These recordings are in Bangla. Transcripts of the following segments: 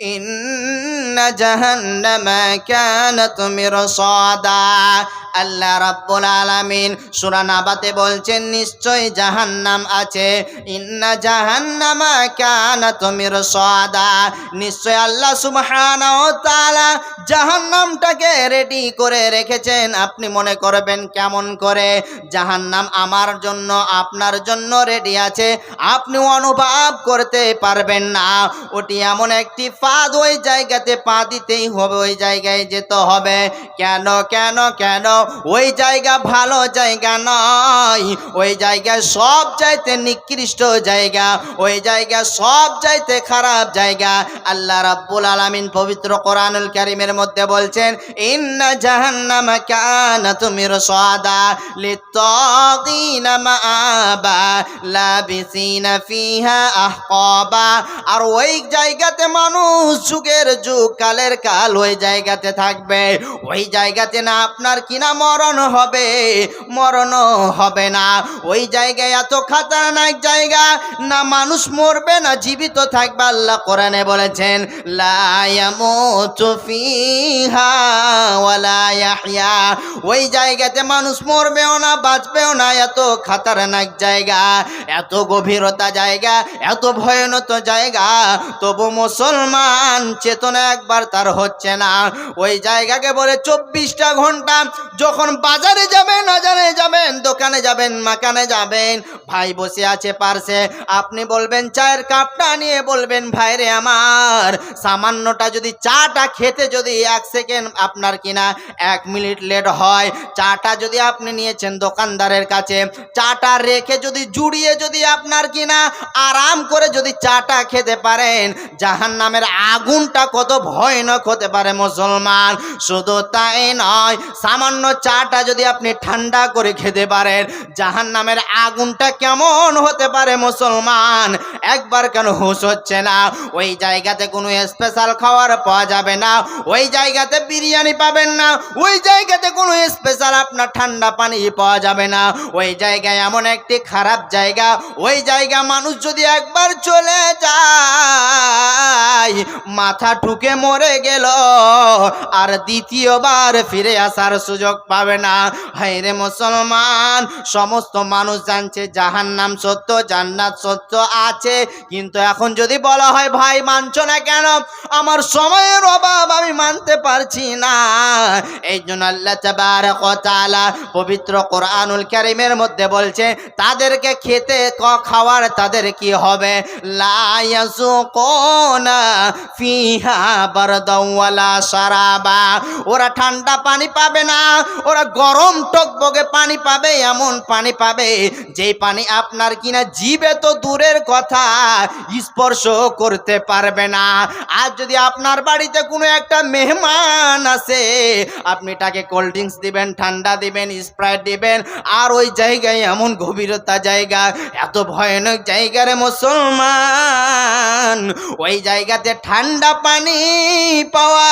ইন্না জাহান্নামা كانت مرصادا আল্লাহ রাব্বুল আলামিন সূরা নাবাতে বলছেন নিশ্চয় জাহান্নাম আছে। ইন্না জাহান্নামা কানাত মিরসাদা। নিশ্চয় আল্লাহ সুবহানাহু ওয়া তাআলা জাহান্নামটাকে রেডি করে রেখেছেন। আপনি মনে করবেন কেমন করে? জাহান্নাম আমার জন্য, আপনার জন্য রেডি আছে। আপনি অনুভব করতে পারবেন না। ওটি এমন একটি ফাঁদ ওই জায়গাতে পা দিতেই হবে, ওই জায়গায় যেতে হবে। কেন কেন কেন? ওই জায়গা ভালো জায়গা নয়। ওই জায়গা সব চাইতে নিকৃষ্ট জায়গা। ওই জায়গা সব চাইতে খারাপ জায়গা। আল্লাহ রাব্বুল আলামিন পবিত্র কোরআনুল কারীমের মধ্যে বলছেন, ইন্না জাহান্নামা কানাত মিরসাদা লিত্তাগিনা মাআবা লাবিসিনা ফিহা আহকাবা। আর ওই জায়গাতে মানুষ যুগের যুগ, কালের কাল ওই জায়গাতে থাকবে। ওই জায়গাতে না আপনার কিনা মরণ হবে মরণ হবে না। ওই জায়গায় এত খাতারনাক জায়গা, না মানুষ মরবে, না জীবিত থাকবে, আল্লাহ কোরআনে বলেছেন ওই জায়গাতে মানুষ মরবেও না, বাঁচবেও না, এত খাতারনাক জায়গা, এত গভীরতা জায়গা, এত ভয়ানত জায়গা। তবু মুসলমান চেতনা একবার তার হচ্ছে না। ওই জায়গাকে বলে চব্বিশটা ঘণ্টা, যখন বাজারে যাবেন বাজারে যাবেন, দোকানে যাবেন, মাকানে যাবেন, ভাই বসে আছে পার্শ্বে আপনি বলবেন, চায়ের কাপটা নিয়ে বলবেন, ভাইরে আমার, সামান্যটা যদি চাটা খেতে যদি এক সেকেন্ড আপনার কিনা, এক মিনিট লেট হয়, চাটা যদি আপনি নিয়েছেন দোকানদারের কাছে, চাটা রেখে যদি জুড়িয়ে যদি আপনার কিনা, আরাম করে যদি চাটা খেতে পারেন জাহান নামের আগুনটা কত ভয়ানক হতে পারে মুসলমান? শুধু তাই নয়, সামান্য চাটা যদি আপনি ঠান্ডা করে খেতে পারেন জাহান নামের আগুনটা কেমন হতে পারে মুসলমান? একবার কেন হুঁশ হচ্ছে না? ওই জায়গাতে কোনো স্পেশাল খাবার পাওয়া যাবে না। ওই জায়গাতে বিরিয়ানি পাবেন না। ওই জায়গাতে কোনো স্পেশাল আপনার ঠান্ডা পানি পাওয়া যাবে না। ওই জায়গায় এমন একটি খারাপ জায়গা। ওই জায়গা মানুষ যদি একবার চলে মাথা ঠুকে মরে গেল। আর দ্বিতীয়বার ফিরে আসার সুযোগ পাবে না। হাইরে মুসলমান, সমস্ত মানুষ জানছে জাহান নাম সত্য, জান্নাত সত্য আছে। কিন্তু এখন যদি বলা হয়, ভাই, মানছো না কেন? আমার সময়ের অভাব আমি মানতে পারছি না। এই জন্য আল্লাহ তাআলা পবিত্র কোরআনুল কারীমের মধ্যে বলছে, তাদেরকে খেতে ক, খাওয়ার তাদের কি হবে? লা ইয়াসুকুনা ফিহা বারদাও ওয়ালা সারাবা। ওরা ঠান্ডা পানি পাবে না, ওরা গরম টকবগে পানি পাবে, এমন পানি পাবে যেই পানি আপনার কিনা জিবে তো দূরের কথা, স্পর্শ করতে পারবে না। আর যদি আপনার বাড়িতে কোনো একটা মেহমান আসে, আপনি তাকে কোল্ড ড্রিঙ্কস দিবেন, ঠান্ডা দিবেন স্প্রাইট দিবেন, আর ওই জায়গায় এমন গভীরতা জায়গা, এত ভয়ানক জায়গারে মুসলমান, ওই জায়গাতে ঠান্ডা পানি পাওয়া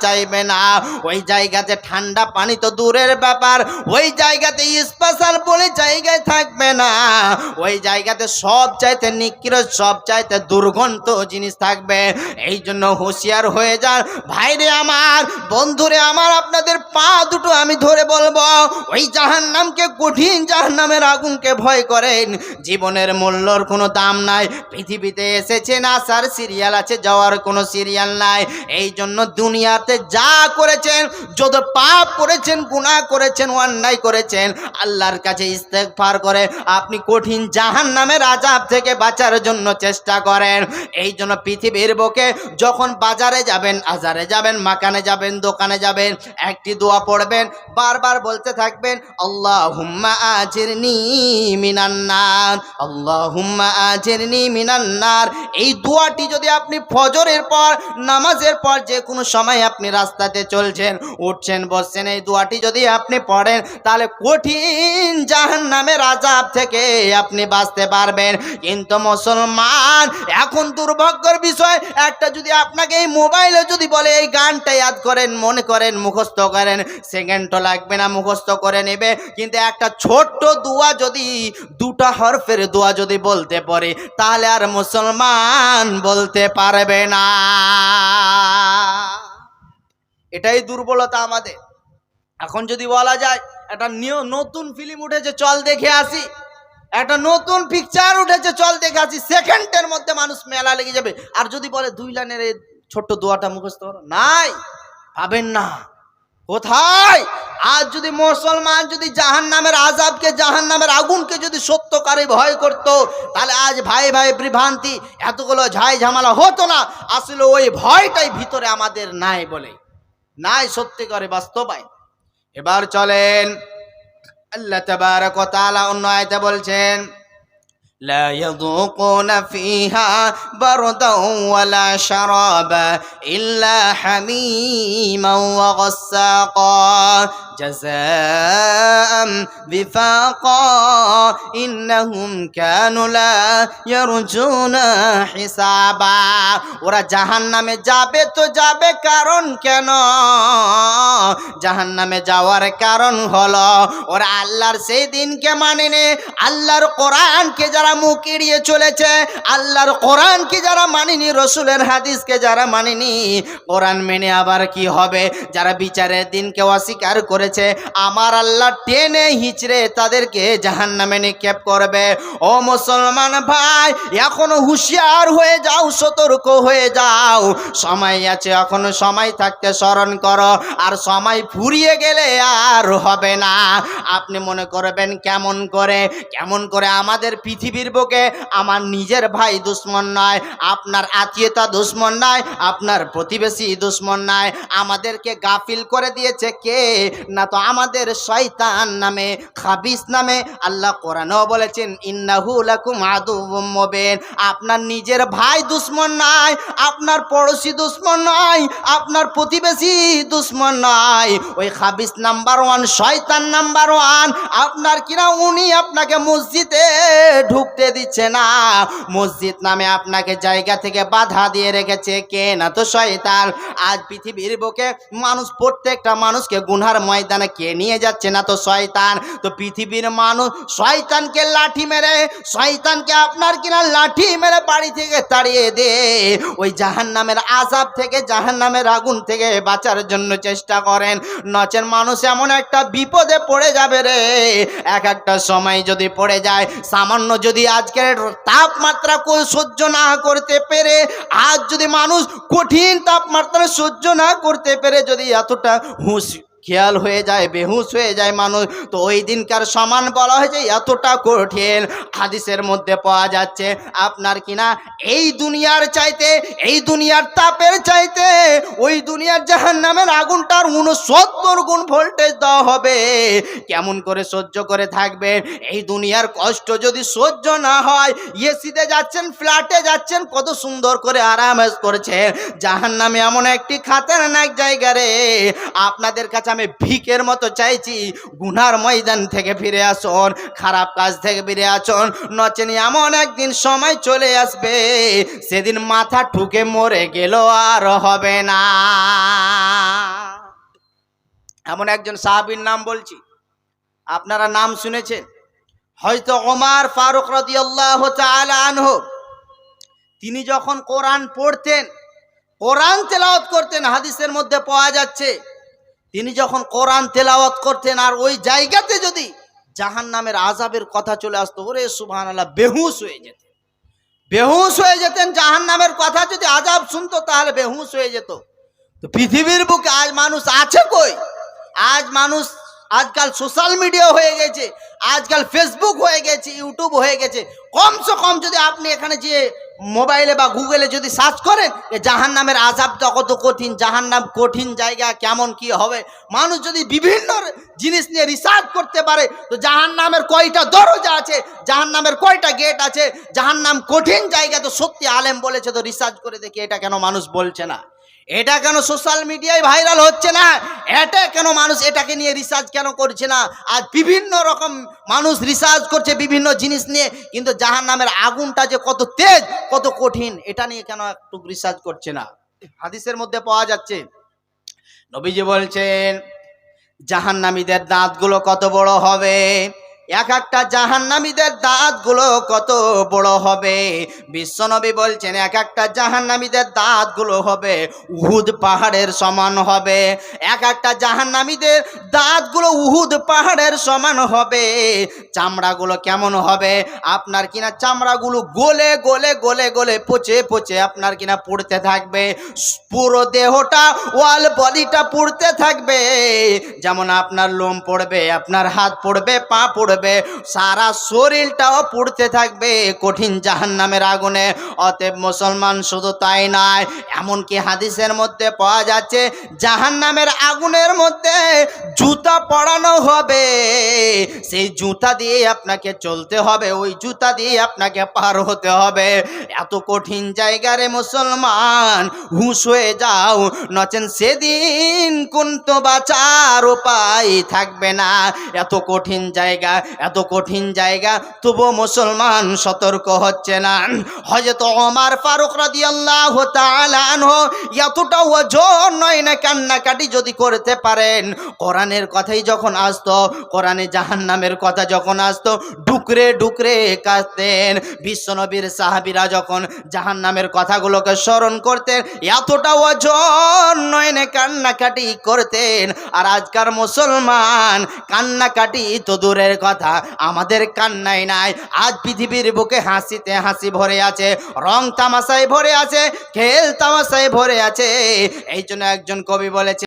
চাইবে না। ওই জায়গাতে ঠান্ডা পানি তো দূরের ব্যাপার। ওই জায়গাতে স্পেশাল বলে জায়গায় থাকবে না। ওই জায়গাতে সব চাইতে নিকৃষ্ট, সব চাইতে দুর্গন্ধ জিনিস থাকবে। এই জন্য হুঁশিয়ার হয়ে যান। ভাইরে আমার, বন্ধুরে আমার, আপনাদের পা দুটো আমি ধরে বলব। ওই জাহান নামকে কঠিন জাহান নামের আগুনকে ভয় করেন। জীবনের মূল্যর কোনো দাম নাই। পৃথিবীতে এসেছেন আসার সিরিয়াল আছে যাওয়ার কোনো সিরিয়াল নাই। এই জন্য দুনিয়াতে যা করেছেন, যত পাপ করেছেন, গুনাহ করেছেন, অন্যায় করেছেন, আল্লাহর কাছে ইস্তেগফার করে আপনি কঠিন জাহান নামের আজাব থেকে বাঁচার জন্য চেষ্টা করেন। এই জন্য পৃথিবীর বুকে যখন বাজারে যাবেন, আজারে যাবেন, মাকানে যাবেন, দোকানে যাবেন, একটি দোয়া পড়বেন, বারবার বলতে থাকবেন আল্লাহ হুম্মা আজিরনি মিনান্নার আল্লাহ হুম্মা আজিরনি মিনান্নার। এই দোয়াটি যদি আপনি ফজরের পর, নামাজের পর যে কোনো সময় আপনি রাস্তাতে চলছেন, উঠছেন, বসছেন, এই দোয়াটি যদি আপনি পড়েন, তাহলে কঠিন জাহান নামের আজাব থেকে আপনি বাঁচতে পারবেন। কিন্তু মুসলমান, এখন দুর্ভাগ্যের বিষয়, একটা যদি আপনাকে এই মোবাইলে যদি বলে, এই গানটা ইয়াদ করেন, মনে করেন, মুখস্থ করেন, সেকেন্ডও লাগবে না, মুখস্থ করে নেবে। কিন্তু একটা ছোট্ট দোয়া যদি, দুটা হরফের দোয়া যদি বলতে পারে, তাহলে আর মুসলমান বলতে পারবে না। এটাই দুর্বলতা আমাদের। এখন যদি বলা যায়, একটা নতুন ফিল্ম উঠেছে, চল দেখে আসি। একটা নতুন পিকচার উঠেছে, চল দেখে আসি। সেকেন্ডের মধ্যে মানুষ মেলা লেগে যাবে। আর যদি বলে, দুই লাইনের ছোট্ট দোয়াটা মুখস্থ নাই, পাবেন না। কোথায়? আজ যদি মুসলমান যদি জাহান নামের আজাবকে জাহান নামের আগুনকে যদি সত্যকারে ভয় করত, তাহলে আজ ভাই ভাই বিভ্রান্তি, এতগুলো ঝাই ঝামেলা হতো না। আসলে ওই ভয়টাই ভিতরে আমাদের নাই বলে। নাই সত্যি করে বাস্তবায়। এবার চলেন। আল্লাহ তাবারক তাআলা অন্য আয়াতে বলছেন لا يذوقون فيها بردا ولا شرابا إلا حميما وغساقا جزاء بفاقا إنهم كانوا لا يرجون حسابا ওরা জাহান্নামে যাবে তো যাবে কারণ কেন জাহান্নামে যাওয়ার কারণ হলো ওরা আল্লাহর সেই দিনকে মানেনি আল্লাহর কোরআনকে যারা মুখ এড়িয়ে চলেছে, আল্লাহর কোরআনকে যারা মানিনি, রসুলের হাদিসকে যারা মানেনি, কোরআন মেনে আবার কি হবে? যারা বিচারের দিনকে অস্বীকার করেছে, আমার আল্লাহ টেনে হিচড়ে তাদেরকে জাহান্নামে নিক্ষেপ করবে। ও মুসলমান ভাই, এখনও হুঁশিয়ার হয়ে যাও, সতর্ক হয়ে যাও। সময় আছে, এখনও সময় থাকতে স্মরণ করো, আর সময় ফুরিয়ে গেলে আর হবে না। আপনি মনে করবেন কেমন করে? কেমন করে আমাদের পৃথিবীর বুকে, আমার নিজের ভাই দুশ্মন নয়, আপনার আত্মীয়তা দুশ্মন নয়, আপনার প্রতিবেশী দুশ্মন নয়। আমাদেরকে গাফিল করে দিয়েছে কে? না তো আমাদের শয়তান নামে খাবিস নামে। আল্লাহ কোরআনও বলেছেন, ইন্নাহু লাকুম আদুউম মুবিন। আপনার নিজের ভাই দুশ্মন নয়, আপনার পড়োশি দুশ্মন নয়, আপনার প্রতিবেশী দুশ্মন নয়। ওই খাবিস নাম্বার ওয়ান, শয়তান নাম্বার ওয়ান। আপনার কিনা, উনি আপনাকে মসজিদে ঢুকতে দিচ্ছে না। মসজিদ নামে আপনাকে জায়গা থেকে বাধা দিয়ে রেখেছে কে না তো শয়তান। আজ পৃথিবীর বুকে মানুষ, প্রত্যেকটা মানুষকে গুনহার ময়দানে কে নিয়ে যাচ্ছে না তো শয়তান? তো পৃথিবীর মানুষ শয়তানকে লাঠি মেরে, শয়তানকে আপনার কিনা লাঠি মেরে বাড়ি থেকে তাড়িয়ে দে। ওই জাহান নামের আজাব থেকে জাহান নামের আগুন থেকে বাঁচার জন্য চেষ্টা করেন। নচেন মানুষ এমন একটা বিপদে পড়ে যাবে রে। এক একটা সময় যদি পড়ে যায়, সামান্য যদি আজকের তাপমাত্রা সহ্য না করতে পেরে, আজ যদি মানুষ কঠিন তাপমাত্রা সহ্য না করতে পেরে, যদি এতটা হুঁশ খেয়াল হয়ে যায়, বেহুশ হয়ে যায় মানুষ। তো ওই দিনকার সমান বলা হয়েছে এতটা কঠিন হাদিসের মধ্যে পাওয়া যাচ্ছে। আপনার কিনা এই দুনিয়ার চাইতে, এই দুনিয়ার তাপের চাইতে, ওই দুনিয়ার জাহান নামের আগুনটার উনসত্তর গুণ ভোল্টেজ দেওয়া হবে। কেমন করে সহ্য করে থাকবে? এই দুনিয়ার কষ্ট যদি সহ্য না হয় এসিতে যাচ্ছেন, ফ্ল্যাটে যাচ্ছেন, কত সুন্দর করে আরাম করেছেন জাহান নামে এমন একটি খাতারনাক জায়গা রে। আপনাদের কাছে আমি ভিকের মতো চাইছি, গুনার ময়দান থেকে ফিরে আসুন, খারাপ কাজ থেকে ফিরে আসুন। নচেনি এমন একদিন সময় চলে আসবে, সেদিন মাথা ঠুকে মরে গেল আর হবে না। এমন একজন সাহাবীর নাম বলছি, আপনারা নাম শুনেছেন? হয়তো ওমার ফারুক রাদিয়াল্লাহু আনহু, তিনি যখন কোরআন পড়তেন, কোরআন তেলাওত করতেন, হাদিসের মধ্যে পাওয়া যাচ্ছে তিনি যখন কোরআন তেলাওয়াত করতেন আর ওই জায়গাতে যদি জাহান নামের আজাবের কথা চলে আসতো, ওরে সুবহান আল্লাহ বেহুশ হয়ে যেতেন। বেহুশ হয়ে যেতেন জাহান নামের কথা যদি আজাব শুনতো, তাহলে বেহুশ হয়ে যেত। তো পৃথিবীর বুকে আজ মানুষ আছে কই? আজ মানুষ আজকাল সোশ্যাল মিডিয়া হয়ে গেছে, আজকাল ফেসবুক হয়ে গেছে, ইউটিউব হয়ে গেছে। কমসে কম যদি আপনি এখানে যে মোবাইলে বা গুগলে যদি সার্চ করেন জাহান নামের আজাব তো কত কঠিন জাহান নাম কঠিন জায়গা, কেমন কি হবে? মানুষ যদি বিভিন্ন জিনিস নিয়ে রিসার্চ করতে পারে, তো জাহান নামের কয়টা দরজা আছে জাহান নামের কয়টা গেট আছে জাহান নাম কঠিন জায়গা তো সত্যি আলেম বলেছে, তো রিসার্চ করে দেখি এটা কেন মানুষ বলছে না। এটা কেন সোশ্যাল মিডিয়ায় ভাইরাল হচ্ছে না? এটা কেন মানুষ এটাকে নিয়ে রিসার্চ কেন করছে না? আর বিভিন্ন রকম মানুষ রিসার্চ করছে বিভিন্ন জিনিস নিয়ে, কিন্তু জাহান নামের আগুনটা যে কত তেজ, কত কঠিন, এটা নিয়ে কেন একটু রিসার্চ করছে না? হাদিসের মধ্যে পাওয়া যাচ্ছে, নবীজি বলছেন, জাহান্নামীদের দাঁতগুলো কত বড় হবে? এক একটা জাহান্নামীদের দাঁতগুলো কত বড় হবে? বিশ্বনবী বলছেন, এক একটা জাহান্নামীদের দাঁতগুলো হবে উহুদ পাহাড়ের সমান হবে। এক একটা জাহান্নামীদের দাঁতগুলো উহুদ পাহাড়ের সমান হবে। চামড়াগুলো কেমন হবে? আপনার কিনা চামড়াগুলো গলে গলে গলে গলে, পচে পচে আপনার কিনা পড়তে থাকবে। পুরো দেহটা, ওয়াল বডিটা পুড়তে থাকবে। যেমন আপনার লোম পড়বে, আপনার হাত পড়বে, পা পড়বে সারা শরীরটাও পুড়তে থাকবে কঠিন জাহান্নামের আগুনে। অতএব মুসলমান শুধু তাই নয়, এমনকি হাদিসের মধ্যে পাওয়া যাচ্ছে, জাহান্নামের আগুনের মধ্যে জুতা পরানো হবে। সেই জুতা দিয়ে আপনাকে চলতে হবে, ওই জুতা দিয়ে আপনাকে পার হতে হবে। এত কঠিন জায়গারে মুসলমান হুঁশ হয়ে যাও, নচেন সেদিন কোন তো বাঁচার উপায় থাকবে না। এত কঠিন জায়গা এত কঠিন জায়গা তবু মুসলমান সতর্ক হচ্ছে না। হয়তো ওমার ফারুক রাদিয়াল্লাহু তাআলা আনহু এতটা ওজন নয় না কান্নাকাটি যদি করতে পারেন, কোরআনের কথাই যখন আসতো, কোরআনে জাহান্নামের কথা যখন আসতো, ডুকরে ডুকরে কাঁদতেন। বিশ্বনবীর সাহাবীরা যখন জাহান্নামের কথাগুলোকে স্মরণ করতেন, এতটা ওজন নয় না কান্নাকাটি করতেন। আর আজকার মুসলমান কান্নাকাটি তো দূরের কথা আমাদের কান্নাই নাই। আজ পৃথিবীর বুকে হাসিতে হাসি ভরে আছে, রং তামাশায় ভরে আছে, খেল তামাশায় ভরে আছে। এই জন্য একজন কবি বলেছে